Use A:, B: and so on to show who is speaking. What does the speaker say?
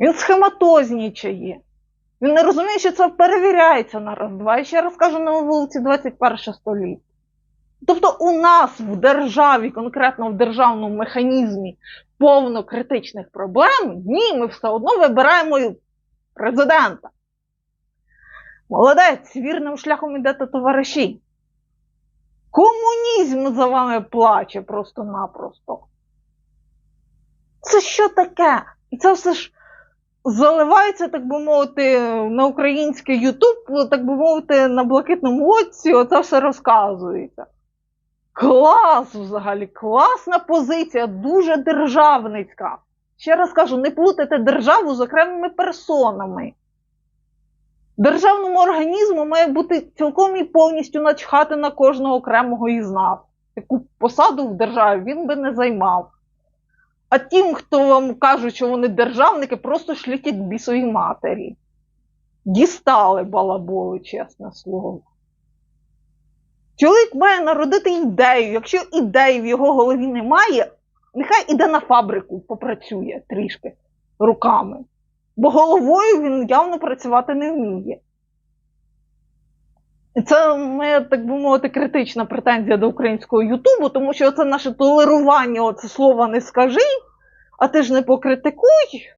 A: Він схематознічає. Він не розуміє, що це перевіряється на раз-два. Я ще раз кажу на вулиці 21 століття. Тобто у нас в державі, конкретно в державному механізмі, повно критичних проблем, ні, ми все одно вибираємо президента. Молодець, вірним шляхом ідете товариші. Комунізм за вами плаче просто-напросто. Це що таке? І це все ж заливається, так би мовити, на український Ютуб, так би мовити, на блакитному оці, оце все розказується. Клас взагалі, класна позиція, дуже державницька. Ще раз кажу, не плутайте державу з окремими персонами. Державному організму має бути цілком і повністю начхати на кожного окремого із нас. Яку посаду в державі він би не займав. А тим, хто вам кажуть, що вони державники, просто шлітять бісові матері. Дістали балаболи, чесне слово. Чоловік має народити ідею. Якщо ідеї в його голові немає, нехай іде на фабрику, попрацює трішки руками. Бо головою він явно працювати не вміє. Це моя, так би мовити, критична претензія до українського Ютубу, тому що це наше толерування, оце слово не скажи, а ти ж не покритикуй.